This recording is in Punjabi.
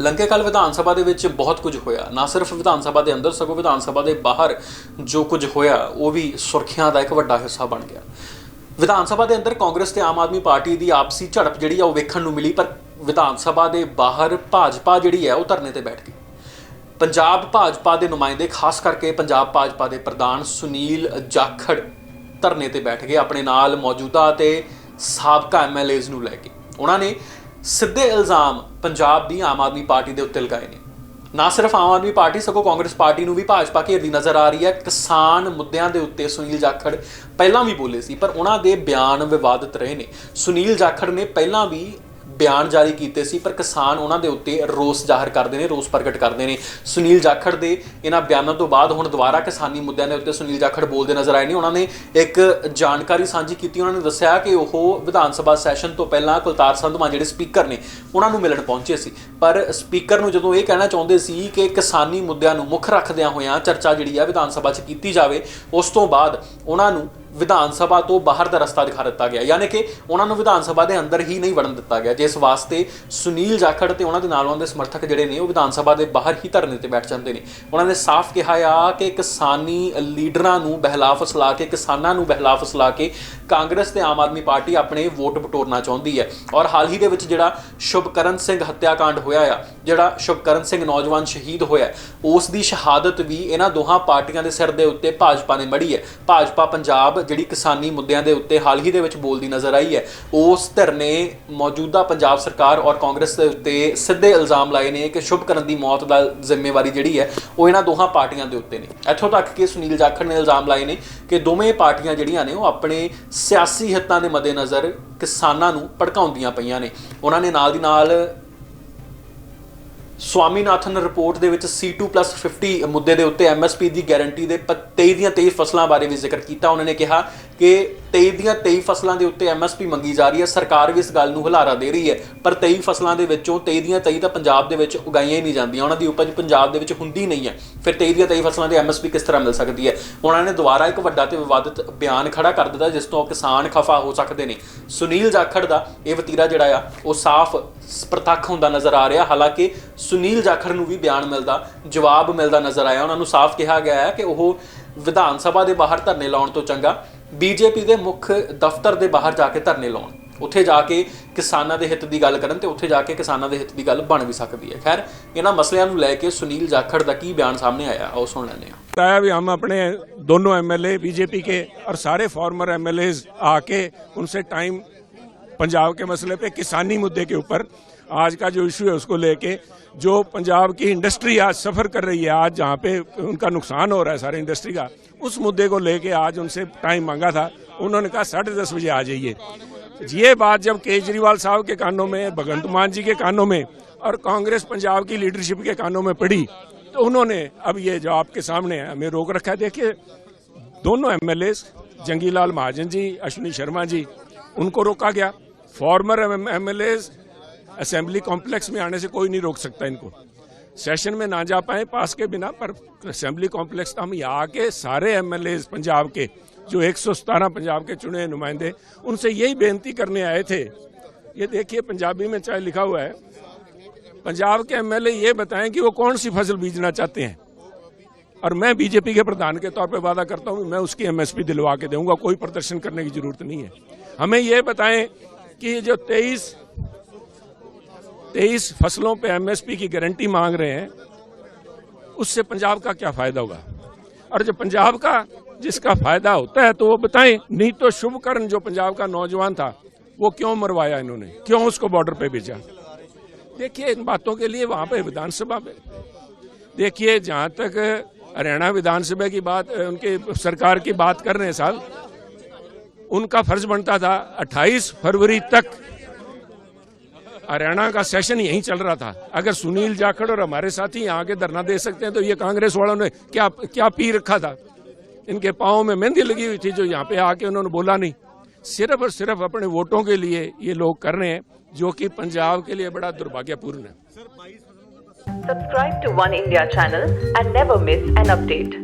ਲੰਕੇ ਕੱਲ ਵਿਧਾਨ ਸਭਾ ਦੇ ਵਿੱਚ ਬਹੁਤ ਕੁਝ ਹੋਇਆ। ਨਾ ਸਿਰਫ ਵਿਧਾਨ ਸਭਾ ਦੇ ਅੰਦਰ ਸਗੋਂ ਵਿਧਾਨ ਸਭਾ ਦੇ ਬਾਹਰ ਜੋ ਕੁਝ ਹੋਇਆ, ਉਹ ਵੀ ਸੁਰਖੀਆਂ ਦਾ ਇੱਕ ਵੱਡਾ ਹਿੱਸਾ ਬਣ ਗਿਆ। ਵਿਧਾਨ ਸਭਾ ਦੇ ਅੰਦਰ ਕਾਂਗਰਸ ਤੇ ਆਮ ਆਦਮੀ ਪਾਰਟੀ ਦੀ ਆਪਸੀ ਝੜਪ ਜਿਹੜੀ ਆ, ਉਹ ਵੇਖਣ ਨੂੰ ਮਿਲੀ, ਪਰ ਵਿਧਾਨ ਸਭਾ ਦੇ ਬਾਹਰ ਭਾਜਪਾ ਜਿਹੜੀ ਹੈ ਉਹ ਧਰਨੇ ਤੇ ਬੈਠ ਗਈ। ਪੰਜਾਬ ਭਾਜਪਾ ਦੇ ਨੁਮਾਇੰਦੇ, ਖਾਸ ਕਰਕੇ ਪੰਜਾਬ ਭਾਜਪਾ ਦੇ ਪ੍ਰਧਾਨ ਸੁਨੀਲ ਜਾਖੜ ਧਰਨੇ ਤੇ ਬੈਠ ਗਏ, ਆਪਣੇ ਨਾਲ ਮੌਜੂਦਾ ਤੇ ਸਾਬਕਾ ਐਮਐਲਏਜ਼ ਨੂੰ ਲੈ ਕੇ। ਉਹਨਾਂ ਨੇ ਸਿੱਧੇ ਇਲਜ਼ਾਮ ਪੰਜਾਬ ਦੀ ਆਮ ਆਦਮੀ ਪਾਰਟੀ ਦੇ ਉੱਤੇ ਲਗਾਏ ਨੇ। ਨਾ ਸਿਰਫ ਆਮ ਆਦਮੀ ਪਾਰਟੀ, ਸਗੋਂ ਕਾਂਗਰਸ ਪਾਰਟੀ ਨੂੰ ਵੀ ਭਾਜਪਾ ਘੇਰਦੀ ਨਜ਼ਰ ਆ ਰਹੀ ਹੈ। ਕਿਸਾਨ ਮੁੱਦਿਆਂ ਦੇ ਉੱਤੇ ਸੁਨੀਲ ਜਾਖੜ ਪਹਿਲਾਂ ਵੀ ਬੋਲੇ ਸੀ, ਪਰ ਉਹਨਾਂ ਦੇ ਬਿਆਨ ਵਿਵਾਦਿਤ ਰਹੇ ਨੇ। ਸੁਨੀਲ ਜਾਖੜ ਨੇ ਪਹਿਲਾਂ ਵੀ ਬਿਆਨ ਜਾਰੀ ਕੀਤੇ ਸੀ, ਪਰ ਕਿਸਾਨ ਉਹਨਾਂ ਦੇ ਉੱਤੇ ਰੋਸ ਜ਼ਾਹਰ ਕਰਦੇ ਨੇ, ਰੋਸ ਪ੍ਰਗਟ ਕਰਦੇ ਨੇ। ਸੁਨੀਲ ਜਾਖੜ ਦੇ ਇਹਨਾਂ ਬਿਆਨਾਂ ਤੋਂ ਬਾਅਦ ਹੁਣ ਦੁਬਾਰਾ ਕਿਸਾਨੀ ਮੁੱਦਿਆਂ ਦੇ ਉੱਤੇ ਸੁਨੀਲ ਜਾਖੜ ਬੋਲਦੇ ਨਜ਼ਰ ਆਏ ਨੇ। ਉਹਨਾਂ ਨੇ ਇੱਕ ਜਾਣਕਾਰੀ ਸਾਂਝੀ ਕੀਤੀ, ਉਹਨਾਂ ਨੇ ਦੱਸਿਆ ਕਿ ਉਹ ਵਿਧਾਨ ਸਭਾ ਸੈਸ਼ਨ ਤੋਂ ਪਹਿਲਾਂ ਕੁਲਤਾਰ ਸੰਧਮਾ ਜਿਹੜੇ ਸਪੀਕਰ ਨੇ, ਉਹਨਾਂ ਨੂੰ ਮਿਲਣ ਪਹੁੰਚੇ ਸੀ। ਪਰ ਸਪੀਕਰ ਨੂੰ ਜਦੋਂ ਇਹ ਕਹਿਣਾ ਚਾਹੁੰਦੇ ਸੀ ਕਿ ਕਿਸਾਨੀ ਮੁੱਦਿਆਂ ਨੂੰ ਮੁੱਖ ਰੱਖਦਿਆਂ ਹੋਇਆਂ ਚਰਚਾ ਜਿਹੜੀ ਆ ਵਿਧਾਨ ਸਭਾ 'ਚ ਕੀਤੀ ਜਾਵੇ, ਉਸ ਤੋਂ ਬਾਅਦ ਉਹਨਾਂ ਨੂੰ ਵਿਧਾਨ ਸਭਾ ਤੋਂ ਬਾਹਰ ਦਾ ਰਸਤਾ ਦਿਖਾ ਦਿੱਤਾ ਗਿਆ। ਯਾਨੀ ਕਿ ਉਹਨਾਂ ਨੂੰ ਵਿਧਾਨ ਸਭਾ ਦੇ ਅੰਦਰ ਹੀ ਨਹੀਂ ਵੜਨ ਦਿੱਤਾ ਗਿਆ। ਜਿਸ ਵਾਸਤੇ ਸੁਨੀਲ ਜਾਖੜ ਤੇ ਉਹਨਾਂ ਦੇ ਨਾਲ ਉਹਨਾਂ ਦੇ ਸਮਰਥਕ ਜਿਹੜੇ ਨੇ, ਉਹ ਵਿਧਾਨ ਸਭਾ ਦੇ ਬਾਹਰ ਹੀ ਧਰਨੇ ਤੇ ਬੈਠ ਜਾਂਦੇ ਨੇ। ਉਹਨਾਂ ਨੇ ਸਾਫ਼ ਕਿਹਾ ਆ ਕਿ ਕਿਸਾਨੀ ਲੀਡਰਾਂ ਨੂੰ ਬਹਿਲਾ ਫਸਲਾ ਕੇ, ਕਿਸਾਨਾਂ ਨੂੰ ਬਹਿਲਾ ਫਸਲਾ ਕੇ ਕਾਂਗਰਸ ਤੇ ਆਮ ਆਦਮੀ ਪਾਰਟੀ ਆਪਣੇ ਵੋਟ ਬਟੋਰਨਾ ਚਾਹੁੰਦੀ ਹੈ। ਔਰ ਹਾਲ ਹੀ ਦੇ ਵਿੱਚ ਜਿਹੜਾ ਸ਼ੁਭਕਰਨ ਸਿੰਘ ਹੱਤਿਆਕਾਂਡ ਹੋਇਆ ਆ, ਜਿਹੜਾ ਸ਼ੁਭਕਰਨ ਸਿੰਘ ਨੌਜਵਾਨ ਸ਼ਹੀਦ ਹੋਇਆ, ਉਸ ਦੀ ਸ਼ਹਾਦਤ ਵੀ ਇਹਨਾਂ ਦੋਹਾਂ ਪਾਰਟੀਆਂ ਦੇ ਸਿਰ ਦੇ ਉੱਤੇ ਭਾਜਪਾ ਨੇ ਮੜੀ ਹੈ। ਭਾਜਪਾ ਪੰਜਾਬ ਜਿਹੜੀ ਕਿਸਾਨੀ ਮੁੱਦਿਆਂ ਦੇ ਉੱਤੇ ਹਾਲ ਹੀ ਦੇ ਵਿੱਚ ਬੋਲਦੀ ਨਜ਼ਰ ਆਈ ਹੈ, ਉਸ ਧਿਰ ਨੇ ਮੌਜੂਦਾ ਪੰਜਾਬ ਸਰਕਾਰ ਔਰ ਕਾਂਗਰਸ ਦੇ ਉੱਤੇ ਸਿੱਧੇ ਇਲਜ਼ਾਮ ਲਾਏ ਨੇ ਕਿ ਸ਼ੁਭਕਰਨ ਦੀ ਮੌਤ ਦਾ ਜ਼ਿੰਮੇਵਾਰੀ ਜਿਹੜੀ ਹੈ, ਉਹ ਇਹਨਾਂ ਦੋਹਾਂ ਪਾਰਟੀਆਂ ਦੇ ਉੱਤੇ ਨੇ। ਇੱਥੋਂ ਤੱਕ ਕਿ ਸੁਨੀਲ ਜਾਖੜ ਨੇ ਇਲਜ਼ਾਮ ਲਾਏ ਨੇ ਕਿ ਦੋਵੇਂ ਪਾਰਟੀਆਂ ਜਿਹੜੀਆਂ ਨੇ, ਉਹ ਆਪਣੇ ਸਿਆਸੀ ਹਿੱਤਾਂ ਦੇ ਮੱਦੇਨਜ਼ਰ ਕਿਸਾਨਾਂ ਨੂੰ ਭੜਕਾਉਂਦੀਆਂ ਪਈਆਂ ਨੇ। ਉਹਨਾਂ ਨੇ ਨਾਲ ਦੀ ਨਾਲ ਸਵਾਮੀਨਾਥਨ ਰਿਪੋਰਟ ਦੇ ਵਿੱਚ C2+50 ਮੁੱਦੇ ਦੇ ਉੱਤੇ MSP ਦੀ ਗਾਰੰਟੀ ਦੇ 23 ਦੀਆਂ 23 ਫਸਲਾਂ ਬਾਰੇ ਵੀ ਜ਼ਿਕਰ ਕੀਤਾ। ਉਹਨਾਂ ਨੇ ਕਿਹਾ ਕਿ 23 ਦੀਆਂ 23 ਫਸਲਾਂ ਦੇ ਉੱਤੇ MSP ਮੰਗੀ ਜਾ ਰਹੀ ਹੈ। ਸਰਕਾਰ ਵੀ ਇਸ ਗੱਲ ਨੂੰ ਹੁਲਾਰਾ ਦੇ ਰਹੀ ਹੈ। ਪਰ 23 ਫਸਲਾਂ ਦੇ ਵਿੱਚੋਂ 23 ਦੀਆਂ 23 ਤਾਂ ਪੰਜਾਬ ਦੇ ਵਿੱਚ ਉਗਾਈਆਂ ਹੀ ਨਹੀਂ ਜਾਂਦੀਆਂ। ਉਹਨਾਂ ਦੀ ਉਪਜ ਪੰਜਾਬ ਦੇ ਵਿੱਚ ਹੁੰਦੀ ਨਹੀਂ ਹੈ। ਫਿਰ 23 ਦੀਆਂ 23 ਫਸਲਾਂ ਦੀ MSP ਕਿਸ ਤਰ੍ਹਾਂ ਮਿਲ ਸਕਦੀ ਹੈ? ਉਹਨਾਂ ਨੇ ਦੁਬਾਰਾ ਇੱਕ ਵੱਡਾ ਤੇ ਵਿਵਾਦਿਤ ਬਿਆਨ ਖੜਾ ਕਰ ਦਿੱਤਾ, ਜਿਸ ਤੋਂ ਕਿਸਾਨ ਖਫਾ ਹੋ ਸਕਦੇ ਨੇ। ਸੁਨੀਲ ਜਾਖੜ ਦਾ ਇਹ ਵਤੀਰਾ ਜਿਹੜਾ ਆ, ਉਹ ਸਾਫ਼ ਪ੍ਰਤੱਖ ਹੁੰਦਾ ਨਜ਼ਰ ਆ ਰਿਹਾ। ਹਾਲਾਂਕਿ ਸੁਨੀਲ ਜਾਖੜ ਨੂੰ ਵੀ ਬਿਆਨ ਮਿਲਦਾ, ਜਵਾਬ ਮਿਲਦਾ ਨਜ਼ਰ ਆਇਆ। ਉਹਨਾਂ ਨੂੰ ਸਾਫ਼ ਕਿਹਾ ਗਿਆ ਹੈ ਕਿ ਉਹ ਵਿਧਾਨ ਸਭਾ ਦੇ ਬਾਹਰ ਧਰਨੇ ਲਾਉਣ ਤੋਂ ਚੰਗਾ। ਬੀਜੇਪੀ ਦੇ ਮੁੱਖ ਦਫ਼ਤਰ ਦੇ ਬਾਹਰ ਜਾ ਕੇ ਧਰਨੇ ਲਾਉਣ ਉੱਥੇ ਜਾ ਕੇ ਕਿਸਾਨਾਂ ਦੇ ਹਿੱਤ ਦੀ ਗੱਲ ਕਰਨ ਤੇ ਉੱਥੇ ਜਾ ਕੇ ਕਿਸਾਨਾਂ ਦੇ ਹਿੱਤ ਦੀ ਗੱਲ ਬਣ ਵੀ ਸਕਦੀ ਹੈ ਖੈਰ ਇਹਨਾਂ ਮਸਲਿਆਂ ਨੂੰ ਲੈ ਕੇ ਸੁਨੀਲ ਜਾਖੜ ਦਾ ਕੀ ਬਿਆਨ ਸਾਹਮਣੇ ਆਇਆ ਆਓ ਸੁਣ ਲੈਂਦੇ ਹਾਂ बताया भी हम अपने दोनों एमएलए बीजेपी के और सारे फॉर्मर एमएलए आके उनसे टाइम पंजाब के मसले पे किसानी मुद्दे के ऊपर आज का जो इशू है उसको लेके जो पंजाब की इंडस्ट्री आज सफ़र कर रही है, आज जहाँ पे उनका नुकसान हो रहा है सारे इंडस्ट्री का, उस मुद्दे को लेके आज उनसे टाइम मांगा था। उन्होंने कहा, साढ़े दस बजे आ जाइए। ये बात जब केजरीवाल साहब के कानों में, भगवंत मान जी के कानों में और कांग्रेस पंजाब की लीडरशिप के कानों में पड़ी तो उन्होंने अब ये जो आपके सामने है, हमें रोक रखा है। देखिए, दोनों एमएलए जंगीलाल महाजन जी, अश्विनी शर्मा जी, उनको रोका गया। फॉर्मर एमएलए असेंबली कॉम्प्लेक्स में आने से कोई नहीं रोक सकता इनको। सेशन में ना जा पाए, पास के बिना, पर असेंबली कॉम्प्लेक्स तो हम यहाँ के सारे एमएलए पंजाब के, जो एक पंजाब के चुने नुमाइंदे, उनसे यही बेनती करने आए थे। ये देखिए, पंजाबी में चाहे लिखा हुआ है, पंजाब के एमएलए ये बताएँ कि वो कौन सी फ़सल बीजना चाहते हैं? और मैं बीजेपी के प्रधान के तौर पे वादा करता हूँ मैं उसकी एमएसपी दिलवा के दूँगा, कोई प्रदर्शन करने की ज़रूरत नहीं है। हमें ये बताएँ कि जो तेईस तेईस फ़सलों पे एमएसपी की गारंटी मांग रहे हैं, उससे पंजाब का क्या फ़ायदा होगा? और जो पंजाब का जिसका फ़ायदा होता है तो वो बताएँ, नहीं तो शुभकर्ण जो पंजाब का नौजवान था, वो क्यों मरवाया इन्होंने? क्यों उसको बॉर्डर पे भेजा? देखिए, इन बातों के लिए वहाँ पे विधानसभा में। देखिए, जहाँ तक हरियाणा विधानसभा की बात, उनके सरकार की बात कर रहे हैं साहब, उनका फ़र्ज़ बनता था 28 फरवरी तक हरियाणा का सेशन यहीं चल रहा था। अगर सुनील जाखड़ और हमारे साथी यहाँ आके धरना दे सकते हैं तो ये कांग्रेस वालों ने क्या क्या पी रखा था? इनके पाँव में मेहंदी लगी हुई थी जो यहाँ पे आके उन्होंने बोला नहीं। सिर्फ़ और सिर्फ़ अपने वोटों के लिए ये लोग कर रहे हैं, जो कि पंजाब के लिए बड़ा दुर्भाग्यपूर्ण है। Subscribe to One India channel and never miss an update.